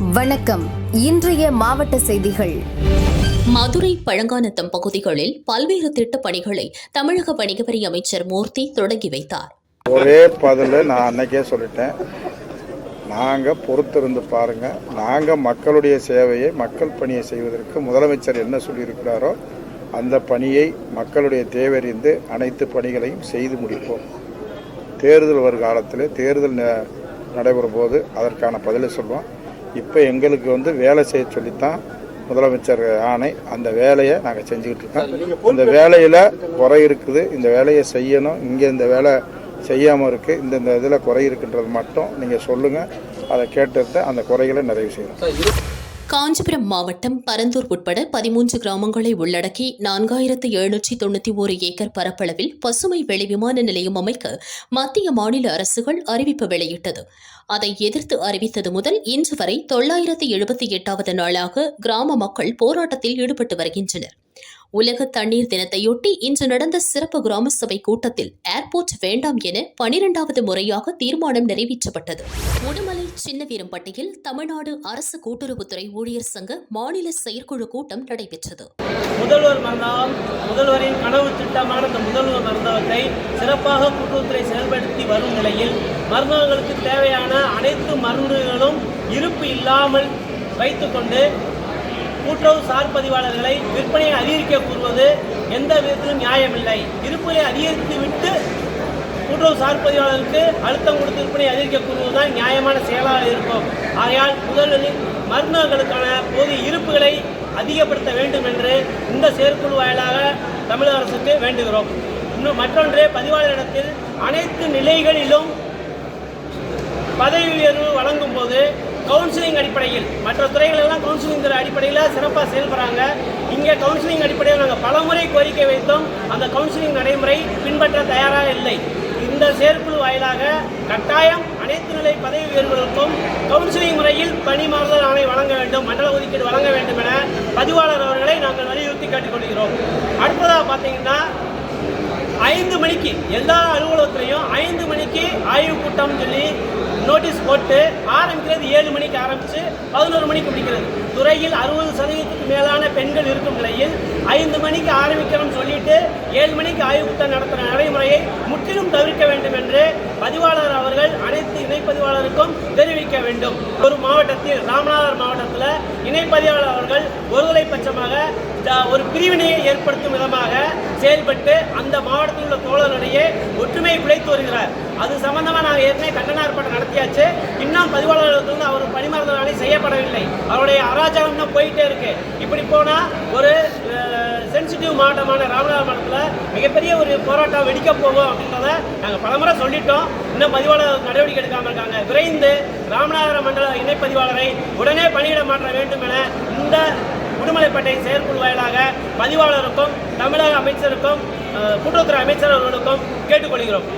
வணக்கம். இன்றைய மாவட்ட செய்திகள். மதுரை பழங்கானத்தம் பகுதிகளில் பல்வேறு திட்டப் பணிகளை தமிழக வணிகவரி அமைச்சர் மூர்த்தி தொடங்கி வைத்தார். ஒரே பதில் நான் அன்னைக்கே சொல்லிட்டேன். நாங்கள் பொறுத்திருந்து பாருங்கள் நாங்கள் மக்களுடைய சேவையை மக்கள் பணியை செய்வதற்கு முதலமைச்சர் என்ன சொல்லியிருக்கிறாரோ அந்த பணியை மக்களுடைய தேவையறிந்து அனைத்து பணிகளையும் செய்து முடிப்போம். தேர்தல் வரும் காலத்தில் தேர்தல் ந- நடைபெறும் போது அதற்கான பதிலை சொல்லுவோம். இப்போ எங்களுக்கு வந்து வேலை செய்ய சொல்லித்தான் முதலமைச்சர் ஆணை. அந்த வேலையை நாங்கள் செஞ்சுக்கிட்டு இருக்கோம். இந்த வேலையில் குறை இருக்குது. இந்த வேலையை செய்யணும். இங்கே இந்த வேலை செய்யாமல் இருக்குது இந்த இந்த இதில் குறை இருக்குன்றது மட்டும் நீங்கள் சொல்லுங்கள் அதை கேட்டு அந்த குறைகளை நிறைவு செய்யணும். காஞ்சிபுரம் மாவட்டம் பரந்தூர் உட்பட பதிமூன்று கிராமங்களை உள்ளடக்கி நான்காயிரத்து எழுநூற்றி தொண்ணூற்றி ஒரு ஏக்கர் பரப்பளவில் பசுமை வெளி விமான நிலையம் அமைக்க மத்திய மாநில அரசுகள் அறிவிப்பு வெளியிட்டது. அதை எதிர்த்து அறிவித்தது முதல் இன்று வரை தொள்ளாயிரத்து எழுபத்தி எட்டாவது நாளாக கிராம மக்கள் போராட்டத்தில் ஈடுபட்டு வருகின்றனர். உலக தண்ணீர் தினத்தையொட்டி இன்று நடந்த சிறப்பு கிராம சபை கூட்டத்தில் ஏர்போர்ட் வேண்டாம் என பனிரெண்டாவது முறையாக தீர்மானம் நிறைவேற்றப்பட்டது. உடுமலை சின்னவீரம்பட்டியில் தமிழ்நாடு அரசு கூட்டுறவுத்துறை ஊழியர் சங்க மாநில செயற்குழு கூட்டம் நடைபெற்றது. முதல்வர் மரணம் முதல்வரின் கனவு திட்டமான இந்த முதல்வர் மருந்தகத்தை சிறப்பாக கூட்டுறவுத்துறை செயல்படுத்தி வரும் நிலையில் மருந்தகங்களுக்கு தேவையான அனைத்து மருந்துகளும் இருப்பு இல்லாமல் வைத்துக்கொண்டு கூட்டுறவு சார் பதிவாளர்களை விற்பனையை அதிகரிக்க கூறுவது எந்த விதத்திலும் நியாயமில்லை. இருப்புகளை அதிகரித்து விட்டு கூட்டுறவு சார் பதிவாளருக்கு அழுத்தம் கொடுத்து விற்பனை அதிகரிக்க கூறுவதுதான் நியாயமான செயலாக இருக்கும். ஆகையால் முதலில் மருந்தகங்களுக்கான போதிய இருப்புகளை அதிகப்படுத்த வேண்டும் என்று இந்த செயற்குழு வாயிலாக தமிழக அரசுக்கு வேண்டுகிறோம். இன்னும் மற்றொன்று பதிவாளரிடத்தில் அனைத்து நிலைகளிலும் பதவி உயர்வு வழங்கும் போது கவுன்சிலிங் அடிப்படையில். மற்ற துறைகள் எல்லாம் கவுன்சிலிங் அடிப்படையில் சிறப்பாக செயல்படுறாங்க. இங்கே கவுன்சிலிங் அடிப்படையில் நாங்கள் பலமுறை கோரிக்கை வைத்தோம். அந்த கவுன்சிலிங் நடைமுறை பின்பற்ற தயாராக இல்லை. இந்த செயற்குழு வாயிலாக கட்டாயம் அனைத்து நிலை பதவி உயர்வுகளுக்கும் கவுன்சிலிங் முறையில் பணி மாறுதல் ஆணை வழங்க வேண்டும் மண்டல ஒதுக்கீடு வழங்க வேண்டும் என பதிவாளர் அவர்களை நாங்கள் வலியுறுத்தி கேட்டுக்கொள்கிறோம். அடுத்ததாக பார்த்தீங்கன்னா ஐந்து மணிக்கு எல்லா அலுவலகத்திலையும் ஐந்து மணிக்கு ஆய்வு கூட்டம் சொல்லி நோட்டீஸ் போட்டு ஆரம்பிக்கிறது ஏழு மணிக்கு ஆரம்பித்து பதினோரு மணிக்கு முடிக்கிறது. துறையில் அறுபது சதவீதத்துக்கு மேலான பெண்கள் இருக்கும் நிலையில் ஐந்து மணிக்கு ஆரம்பிக்கணும்னு சொல்லிட்டு ஏழு மணிக்கு ஆய்வு கூட்டம் நடத்துகிற நடைமுறையை முற்றிலும் தவிர்க்க வேண்டும் என்று பதிவாளர் அவர்கள் அனைத்து இணைப்பதிவாளருக்கும் தெரிவிக்க வேண்டும். ஒரு மாவட்டத்தில் ராமநாதர் மாவட்டத்தில் இணைப்பதிவாளர் அவர்கள் ஒருதலை பட்சமாக த- ஒரு பிரிவினையை ஏற்படுத்தும் விதமாக செயல்பட்டு அந்த மாவட்டத்தில் உள்ள தோழர்களிடையே ஒற்றுமையை பிழைத்து வருகிறார். அது சம்பந்தமாக நாங்கள் ஏற்கனவே கண்டன ஆர்ப்பாட்டம் நடத்தியாச்சு. இன்னும் பதிவாளர்களுக்கு அவர் பணிமாறுதல் செய்யப்படவில்லை. அவருடைய அராஜகம் இன்னும் போயிட்டே இருக்கு. இப்படி போனால் ஒரு சென்சிட்டிவ் மாவட்டமான ராமநாதபுரம் மாவட்டத்தில் மிகப்பெரிய ஒரு போராட்டம் வெடிக்க போகும் அப்படின்றத நாங்கள் பலமுறை சொல்லிட்டோம். இன்னும் பதிவாளர் நடவடிக்கை எடுக்காமல் இருக்காங்க. விரைந்து ராமநாதபுரம் மண்டல இணைப்பதிவாளரை உடனே பணியிட மாற்ற வேண்டும் என இந்த உடுமலைப்பேட்டை செயற்குழு வாயிலாக பதிவாளருக்கும் தமிழக அமைச்சருக்கும் கூட்டுறவுத்துறை அமைச்சர் அவர்களுக்கும் கேட்டுக்கொள்கிறோம்.